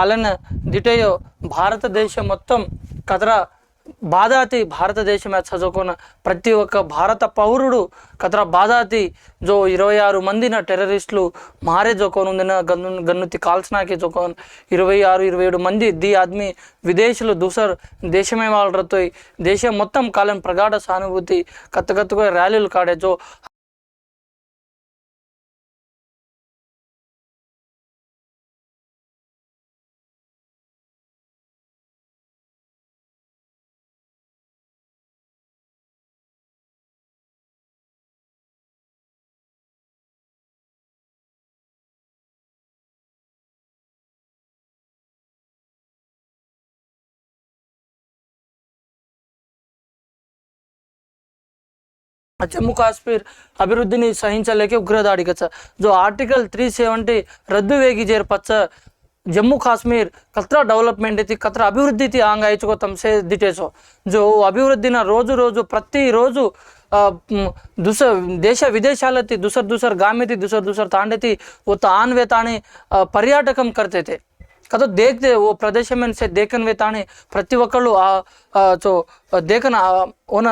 అలానే దిటయో భారతదేశం మొత్తం కదరా బాధాతి భారతదేశమే చదువుకున్న ప్రతి ఒక్క భారత పౌరుడు కదరా బాధాతి. జో ఇరవై ఆరు మందిన టెర్రరిస్టులు మారే జోకోనుందిన గన్ను గన్నుతి కాల్చినాకే జోకోన్ ఇరవై ఆరు ఇరవై ఏడు మంది ది ఆద్మీ విదేశీలు దూసర్ దేశమే వాళ్ళతో దేశం మొత్తం కాలం ప్రగాఢ సానుభూతి కత్త కత్తుగా ర్యాలీలు కాడే జో జమ్మూ కాశ్మీర్ అభివృద్ధిని సహించలేక ఉగ్రదాడిగచ్చ జో ఆర్టికల్ త్రీ సెవెంటీ రద్దు వేగి చేరపచ్చ జమ్మూ కాశ్మీర్ कतरा డెవలప్మెంట్ थी कतरा అభివృద్ధి थी आंग आयचको तमसे दिटेसो। జో అభివృద్ధిన రోజు రోజు ప్రతి రోజు దుస దేశ విదేశాలతి దుసర్ దుసర్ గామెతి దుసర్ దుసర్ తాండేతి ఓ తాన్ వేతాని పర్యాటకం కర్తైతే కదా దేక్తే ఓ ప్రదేశమైన సే దేకన్ వేతాని ప్రతి ఒక్కళ్ళు దేకన ఓన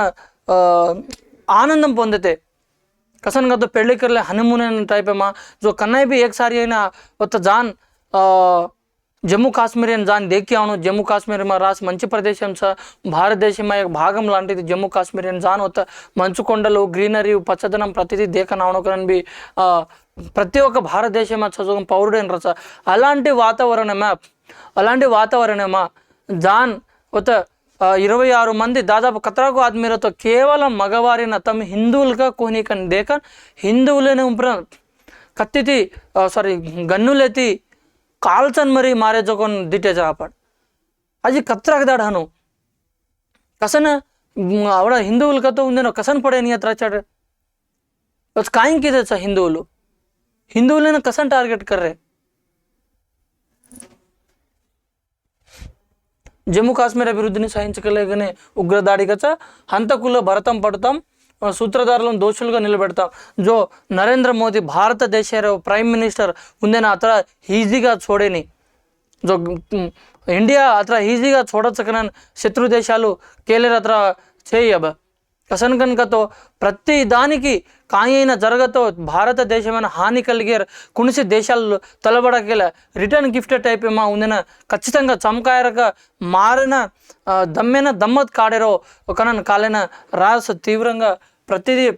ఆనందం పొందితే. కసన్ గత పెళ్ళికర్లే హనుమూన్ అయిన టైప్ ఏమా ಜೋ ಕನ್ನೈ బి ఏకసారి ಸಾರಿ కొత్త జాన్ జమ్మూ కాశ్మీర్ అని దాన్ని దేక్కాను జమ్మూ కాశ్మీర్ మా రాసి మంచి ప్రదేశం సార్ భారతదేశం యొక్క భాగం లాంటిది జమ్మూ కాశ్మీర్ అని జాన్. వత్త మంచు కొండలు గ్రీనరీ పచ్చదనం ప్రతిదీ దేకనావనకరని బి ప్రతి ఒక్క భారతదేశం చదువు పౌరుడైన రస అలాంటి వాతావరణమా అలాంటి వాతావరణమా జాన్ ఒక ఇరవై ఆరు మంది దాదాపు ఖతరాకు ఆత్మీయులతో కేవలం మగవారిన తమ హిందువులుగా కోనికని దేక హిందువులను కత్తితి సారీ గన్నులెత్తి కాల్చన్ మరి మారేజోకొని దిట్టే చాపాడు అది కత్రాకు దాడాను కసన ఆవిడ హిందువులకతో ఉందేనో కసన్ పడేని అత్రాచాడు కాయింకిదే హిందువులు? హిందువులైనా కసన్ టార్గెట్ కర్రే. జమ్మూ కాశ్మీర్ అభివృద్ధిని సహించగలిగనే గచ్చ హంతకుల్లో భరతం పడతాం సూత్రధారులను దోషులుగా నిలబెడతాం. జో నరేంద్ర మోదీ భారతదేశ ప్రైమ్ మినిస్టర్ ఉందే నా ఈజీగా చూడని. జో ఇండియా అతను ఈజీగా చూడొచ్చకనని శత్రు దేశాలు కేలేరు అతను చేయబ కసన్ కనుకతో ప్రతి దానికి కాయైన జరగతో భారతదేశమైన హాని కలిగే కొనిసి దేశాల్లో తలబడగల రిటర్న్ గిఫ్ట్ టైప్ మా ఉందిన ఖచ్చితంగా చమకాయరక మారిన దమ్మెన దమ్మత్ కాడేరో ఒకనన్ కాలిన రాస్ తీవ్రంగా ప్రతిదీ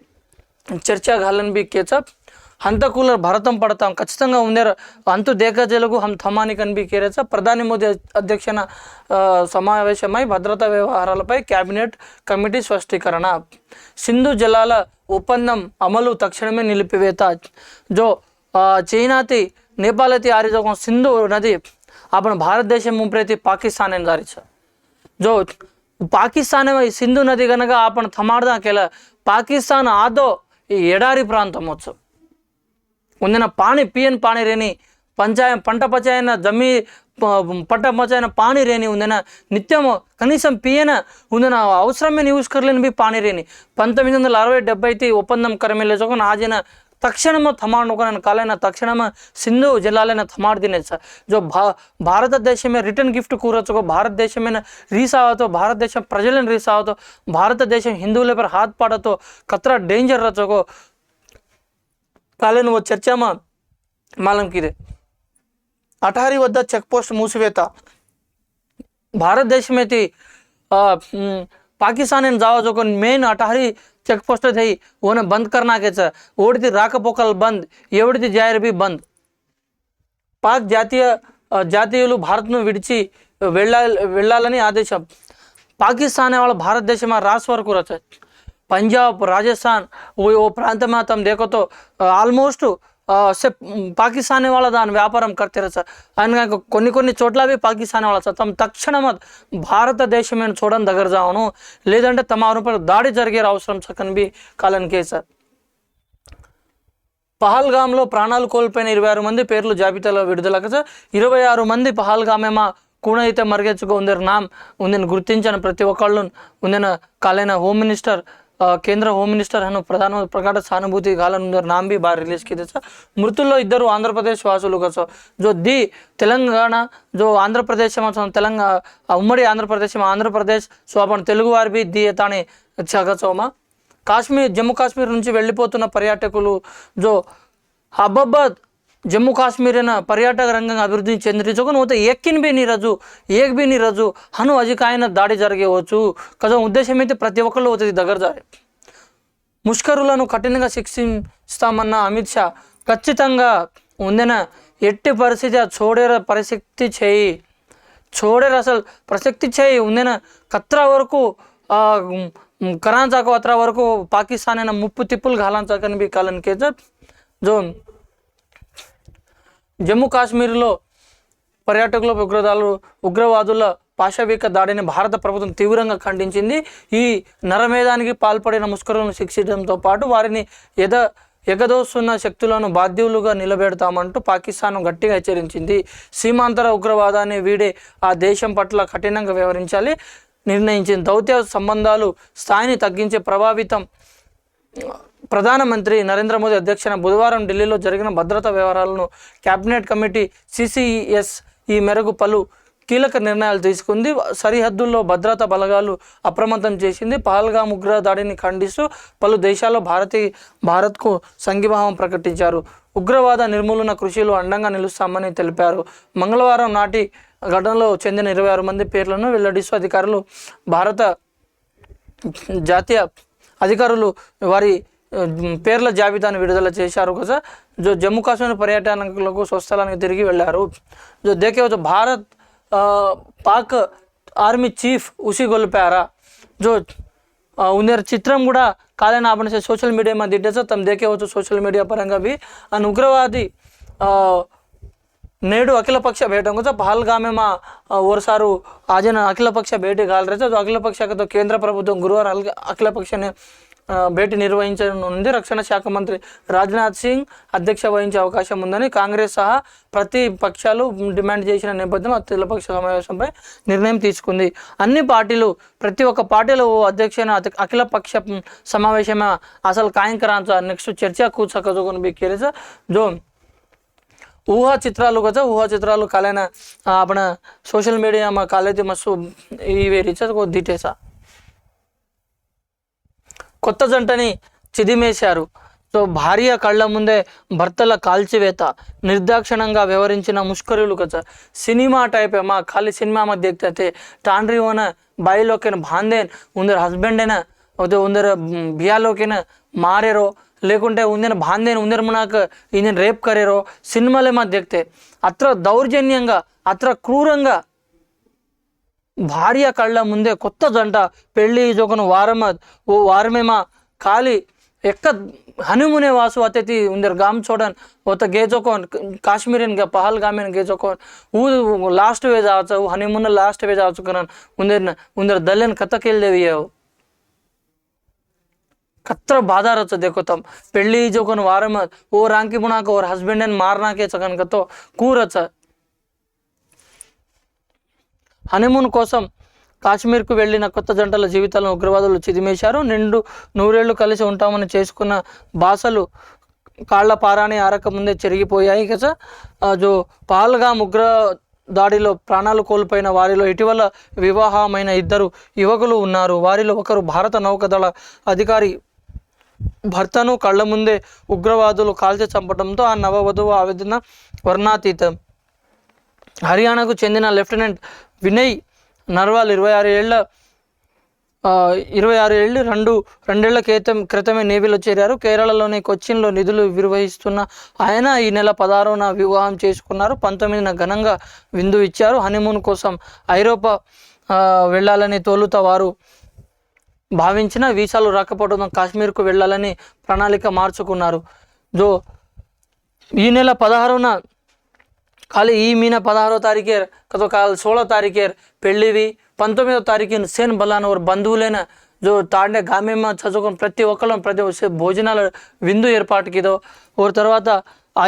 చర్చ గాలని బి కేచప్. ಹಂತಕೂಲರ భరతం పడతాం. ఖచ్చితంగా ఉందే అంతు దేకజలకు హం థమాని కన్బి కేరేచ. ప్రధాని మోదీ అధ్యక్షన సమావేశమై భద్రతా వ్యవహారాలపై కేబినెట్ కమిటీ స్పష్టీకరణ. సింధు జలాల ఒప్పందం అమలు తక్షణమే నిలిపివేత. జో చైనాతి నేపాలతి ఆరిజోగం సింధు నది అప్పుడు భారతదేశం దేశం ముంప్రేతి పాకిస్తాన్ దారిచ. జో పాకిస్తాన్ సింధు నది కనుక ఆపణ థమార్దా కేల పాకిస్తాన్ ఆదో ఈ ఎడారి ప్రాంతం వచ్చు. ಒಂದಿನ పాని పియన్ పాని ಪಾಣಿ పంచాయ పంట పచాయన జమ్మి పట్ట పచాయన పాని రేని ఉందన నిత్యము కనీసం పియన ఉందన అవసరమే నియూస్కర్లేని బి పాని రేని పంతొమ్మిది వందల అరవై డెబ్బై అయితే ఒప్పందం కరమేలే చొక్కన ఆజిన ఒక నేను కాలైన తక్షణమ సింధు జిల్లాలైన ಥಮಾಡ್ದಿನ తినే సార్ జో భా భారతదేశమే రిటర్న్ గిఫ్ట్ కూరొచ్చుకో భారతదేశమైన రీస్ అవ్వతో భారతదేశం ప్రజలను రీస్ అవ్వతో భారతదేశం హిందువుల పేరు హాత్పాడతో కత్ర డేంజర్ రచోకో పాలన చర్చమా మాలంకిరే అటహారీ వద్ద చెక్ పోస్ట్ మూసివేత భారతదేశమైతే పాకిస్తాన్ જાવા જો કોઈ મેઇન અટારી ચેકપોસ્ટ થઈ ઓને બંધ કરી નાખે છે ઓળથી રાકપોકલ બંધ એવડીથી જાહેર બી બંધ పాక్ జాతీయ జాతీయులు భారత్ను విడిచి వెళ్ళాలి వెళ్ళాలని ఆదేశం పాకిస్తాన్ వాళ్ళ భారతదేశం రాస్ వరకు రచాయి పంజాబ్ రాజస్థాన్ ఓ ఓ ప్రాంతమా తమ దేకతో ఆల్మోస్ట్ సెప్ పాకిస్తాన్ వాళ్ళ దాని వ్యాపారం కర్తీర సార్ ఆయన కొన్ని కొన్ని చోట్ల అవి పాకిస్తాన్ వాళ్ళ సార్ తమ తక్షణం భారతదేశమైన చూడడం దగ్గర జావను. లేదంటే తమ పై దాడి జరిగే అవసరం సకన్ బి కాలనికే సార్ పహల్గామ్లో ప్రాణాలు కోల్పోయిన ఇరవై ఆరు మంది పేర్లు జాబితాలో విడుదల సార్ ఇరవై ఆరు మంది పహల్గామేమా కూణ అయితే మరిగెచ్చుకో ఉందరు నామ్ ఉందని గుర్తించిన ప్రతి ఒక్కళ్ళు ఉందిన కాలైన హోమ్ మినిస్టర్ కేంద్ర హోమ్ మినిస్టర్ అను ప్రధాన ಪ್ರಕಾರ సానుభూతి కాలం నాంబి ಬಾರಿ రిలీజ్ ಕಿದೆ ಸರ್ మృతుల్లో ఇద్దరు ఆంధ్రప్రదేశ్ వాసులు కోసం జో ది తెలంగాణ జో ఆంధ్రప్రదేశ్ తెలంగాణ ఉమ్మడి ఆంధ్రప్రదేశ్ ఆంధ్రప్రదేశ్ సో తెలుగు వారి బి ది తాని చగచోమా కాశ్మీర్ జమ్మూ కాశ్మీర్ నుంచి వెళ్ళిపోతున్న పర్యాటకులు జో అబ్బబ్బా జమ్మూ కాశ్మీర్ అయిన పర్యాటక రంగం అభివృద్ధి చెందిన జగన్ होते ఎక్కిన్ బి నీరజు ఏక్ బి నీరజు హను అజికాయన దాడి జరిగేవచ్చు. కదా ఉద్దేశం అయితే ప్రతి ఒక్కళ్ళు అవుతుంది దగ్గర జారి. ముష్కరులను కఠినంగా శిక్షిస్తామన్న అమిత్ షా ఖచ్చితంగా ఉందిన ఎట్టి పరిస్థితి ఆ చూడే పరిశక్తి చేయి. చూడే అసలు ప్రసక్తి చేయి ఉందిన కత్రా వరకు కరాన్ చాక వరకు పాకిస్తాన్ అయిన ముప్పు తిప్పులు ఘాలాన్ చాకని బి కాలం కేజ జోన్ జమ్మూ కాశ్మీర్లో పర్యాటకుల ఉగ్రదాలు ఉగ్రవాదుల పాశవిక దాడిని భారత ప్రభుత్వం తీవ్రంగా ఖండించింది. ఈ నరమేధానికి పాల్పడిన ముష్కరులను శిక్షించడంతో పాటు వారిని ఎద ఎగదోస్తున్న శక్తులను బాధ్యులుగా నిలబెడతామంటూ పాకిస్తాన్ గట్టిగా హెచ్చరించింది. సీమాంతర ఉగ్రవాదాన్ని వీడే ఆ దేశం పట్ల కఠినంగా వ్యవహరించాలి నిర్ణయించింది. దౌత్య సంబంధాలు స్థాయిని తగ్గించే ప్రభావితం ప్రధానమంత్రి నరేంద్ర మోదీ అధ్యక్షన బుధవారం ఢిల్లీలో జరిగిన భద్రతా వ్యవహారాలను కేబినెట్ కమిటీ సిసిఈఎస్ ఈ మేరకు పలు కీలక నిర్ణయాలు తీసుకుంది. సరిహద్దుల్లో భద్రతా బలగాలు అప్రమత్తం చేసింది. పహల్గాం ఉగ్ర దాడిని ఖండిస్తూ పలు దేశాల్లో భారతీ భారత్కు సంఘీభావం ప్రకటించారు. ఉగ్రవాద నిర్మూలన కృషిలో అండంగా నిలుస్తామని తెలిపారు. మంగళవారం నాటి ఘటనలో చెందిన ఇరవై ఆరు మంది పేర్లను వెల్లడిస్తూ అధికారులు భారత జాతీయ అధికారులు వారి పేర్ల జాబితాను విడుదల చేశారు కదా. జో జమ్మూ కాశ్మీర్ పర్యటనకులకు స్వస్థలానికి తిరిగి వెళ్ళారు. జో దేకే భారత్ పాక్ ఆర్మీ చీఫ్ ఉసిగొల్పారా జో ఉందర చిత్రం కూడా కాలేనాపణిసే సోషల్ మీడియా దిడ్డ సో తమ దేకేవచ్చు సోషల్ మీడియా పరంగా బి. అని ఉగ్రవాది నేడు అఖిలపక్ష భేట కోసం పహల్గామేమా ఓసారు ఆజన అఖిలపక్ష భేటీ కాలరే సో అఖిలపక్షతో కేంద్ర ప్రభుత్వం గురువారం అఖిలపక్షని భేటీ నిర్వహించనుంది. రక్షణ శాఖ మంత్రి రాజ్నాథ్ సింగ్ అధ్యక్ష వహించే అవకాశం ఉందని కాంగ్రెస్ సహా ప్రతి పక్షాలు డిమాండ్ చేసిన నేపథ్యంలో అతిలపక్ష సమావేశంపై నిర్ణయం తీసుకుంది. అన్ని పార్టీలు ప్రతి ఒక్క పార్టీలు అధ్యక్షైన అఖిల పక్ష సమావేశమే అసలు కాయంకరాంత నెక్స్ట్ చర్చ కూర్చకూని బిక్కేరేస జో ఊహా చిత్రాలు కదా ఊహా చిత్రాలు కాలేనా ಕಾಲೇನ సోషల్ మీడియా మా ಕಾಲೇಜ್ మస్తు ఇవి రీచార్జ్ డీటెయిల్సా కొత్త జంటని చిదిమేశారు. సో భార్య కళ్ళ ముందే భర్తల కాల్చివేత నిర్దాక్షిణంగా వ్యవహరించిన ముష్కరులు కదా సినిమా టైప్ మా ఖాళీ సినిమా మధ్య ఎక్కితే తాండ్రి ఓన బాయిలోకిన భాందేన్ ఉందర హస్బెండైనా ఉందర బియాలోకిన మారేరో లేకుంటే ఉందిన భాందేన్ ఉందర మనకు ఈయన రేప్ కరేరో సినిమాలే మా దిగితే అత్ర దౌర్జన్యంగా అత్ర క్రూరంగా భార్య కళ్ళ ముందే కొత్త జంట పెళ్ళి జోకను వారమ ఓ వారమేమా కాలి ఎక్క హనుమునే వాసు అతిథి ఉందరు. గామ్ చూడన్ ఒక గేజోకోన్ కాశ్మీరియన్గా పహల్ గామిన్ గేజోకోన్ ఊ లాస్ట్ వేజ్ ఆవచ్చు హనీమూన్ లాస్ట్ వేజ్ ఆవచ్చు కనన్ ఉందర్ ఉందర్ దల్లెన్ కత్ర బాధారచ్చు దేకుతాం. పెళ్ళి జోకొని వారమ ఓ రాంకి బుణాక ఓ హస్బెండ్ అని మారనాకే చకన్ కతో కూరచ్చ హనీమూన్ కోసం కాశ్మీర్కు వెళ్ళిన కొత్త జంటల జీవితాలను ఉగ్రవాదులు చిదిమేశారు. నిండు నూరేళ్ళు కలిసి ఉంటామని చేసుకున్న బాసలు కాళ్ళ పారాని ఆరక ముందే చెరిగిపోయాయి. కదా జో పాల్గా ఉగ్ర దాడిలో ప్రాణాలు కోల్పోయిన వారిలో ఇటీవల వివాహమైన ఇద్దరు యువకులు ఉన్నారు. వారిలో ఒకరు భారత నౌకదళ అధికారి భర్తను కళ్ళ ముందే ఉగ్రవాదులు కాల్చి చంపడంతో ఆ నవవధువు ఆవేదన వర్ణాతీతం. హర్యానాకు చెందిన లెఫ్టినెంట్ వినయ్ నర్వాల్ ఇరవై ఆరు ఏళ్ళ ఇరవై ఆరు ఏళ్ళు రెండు రెండేళ్ళ క్రితం క్రితమే నేవీలో చేరారు. కేరళలోని కొచ్చిన్లో నిధులు నిర్వహిస్తున్న ఆయన ఈ నెల పదహారున వివాహం చేసుకున్నారు. పంతొమ్మిదిన ఘనంగా విందు ఇచ్చారు. హనీమూన్ కోసం ఐరోపా వెళ్ళాలని తోలుత వారు భావించిన వీసాలు రాకపోవడం కాశ్మీర్కు వెళ్ళాలని ప్రణాళిక మార్చుకున్నారు. జో ఈ నెల పదహారున ಖಾಲಿ ఈ మీన పదహారో తారీఖేర్ ಕತೋ ಕಾಲ್ ಸೋಳೋ ತಾರೀಕೇರ್ పెళ్ళివి. పంతొమ్మిదో తారీఖు సేన్ బలాన్ ఒక బంధువులైన జో తాండే గామేమ చదువుకుని ప్రతి ఒక్కళ్ళం ప్రతి భోజనాలు విందు ఏర్పాటుకిదో. ఒక తర్వాత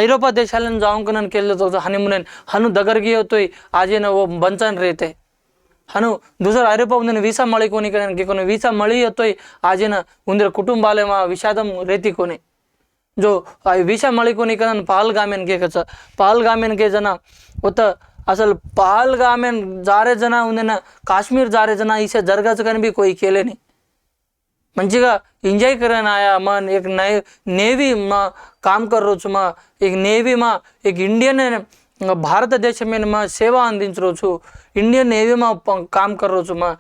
ఐరోపా దేశాలను జాముకున్నానికి వెళ్ళి హనీమూన్ హను దగ్గరికి అవుతాయి ఆజీన ఓ బంచన్ రేతే. హను ದೂಸರ ఐరోపా ಒಂದಿನ వీసా మళ్ళీ కొని వీసా మళ్ళీ ಮಳಿ ಹೊತ್ತೊಯ್ ఉందిర కుటుంబాలేమో విషాదం రేతి కొని जो विषय मणिकुनिकन पाल गामेन के कच पाल गामेन के जना उत అసలు పాల్ గామెన్ జారే జన ఉందిన కాశ్మీర్ జారే జన ఈసే జరగచ్చు కానీ కోయి కేలేని మంచిగా ఎంజాయ్ కరని ఆయా మా ఏక నేవీ మా కామ్ కర్రోచ్చు మా ఏక నేవీ మా ఏక ఇండియన్ భారతదేశమైన మా సేవ అందించవచ్చు ఇండియన్ నేవీ మా కామ్ కర్రోచ్చు మా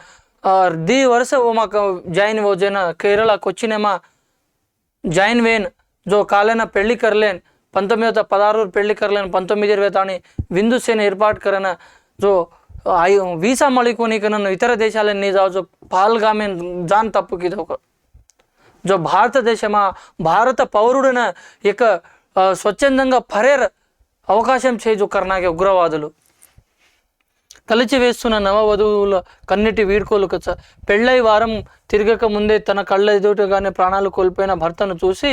ది వరుస మాకు జాయిన్ ఓజైన కేరళకు వచ్చిన మా జాయిన్ వేన్ జో కాలేన పెళ్ళి కర్లేన్ పంతొమ్మిది వందల పదహారు పెళ్ళి కర్లేన్ పంతొమ్మిది ఇరవై తాని విందు సేన ఏర్పాటు కరన జో ఐ వీసా మళికోనిక నన్ను ఇతర దేశాలని నీ జావు జో పాల్గామె జాన్ తప్పుకి ఇది ఒక. జో భారతదేశమా భారత పౌరుడిన ఇక స్వచ్ఛందంగా పరేర్ అవకాశం చేజు కర్ణాకే ఉగ్రవాదులు. కలిచివేస్తున్న నవవధువుల కన్నిటి వీడ్కోలుక పెళ్ళై వారం తిరగక ముందే తన కళ్ళ ఎదుటగానే ప్రాణాలు కోల్పోయిన భర్తను చూసి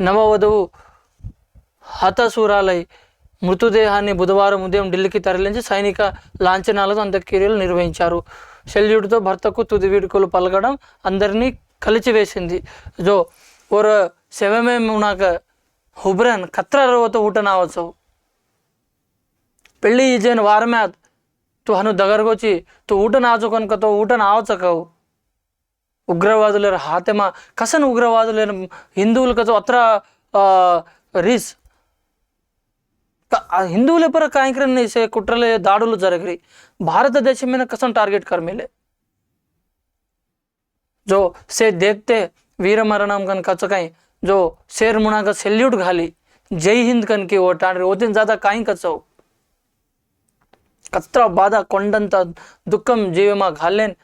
నవవధువు హతశూరాలై మృతదేహాన్ని బుధవారం ఉదయం ఢిల్లీకి తరలించి సైనిక లాంఛనాలతో అంత్యక్రియలు నిర్వహించారు. శల్యుడితో భర్తకు తుది వీడుకోలు పలకడం అందరినీ కలిచివేసింది. జో ఓర శవమే నాకు హుబ్రన్ కత్రవత ఊట నావచ్చు పెళ్ళి ఈజైన వారమే తు హను దగ్గరకు వచ్చి తు ఊట నాచు కనుక తో ఊట నావచకవు ఉగ్రవాదుల హాతెమా కసన్ ఉగ్రవాదుల హిందువులకు అత్ర రీస్ క- ఆ హిందువుల పర కార్యక్రమం సే కుట్రలే దాడులు జరగరి భారతదేశం మీద కసం టార్గెట్ कर मिले जो से देखते वीर मरणम कन कचकाई जो शेर मुना का सैल्यूट घाली जय हिंद कन की ओटाड्री ओतिन ज्यादा काही कचव ಕತ್ರ ಬಾದ ಕೊಂಡಂತ ದುಃಖಂ ಜೀವಮ ಘಾಲ್ಲೇನ್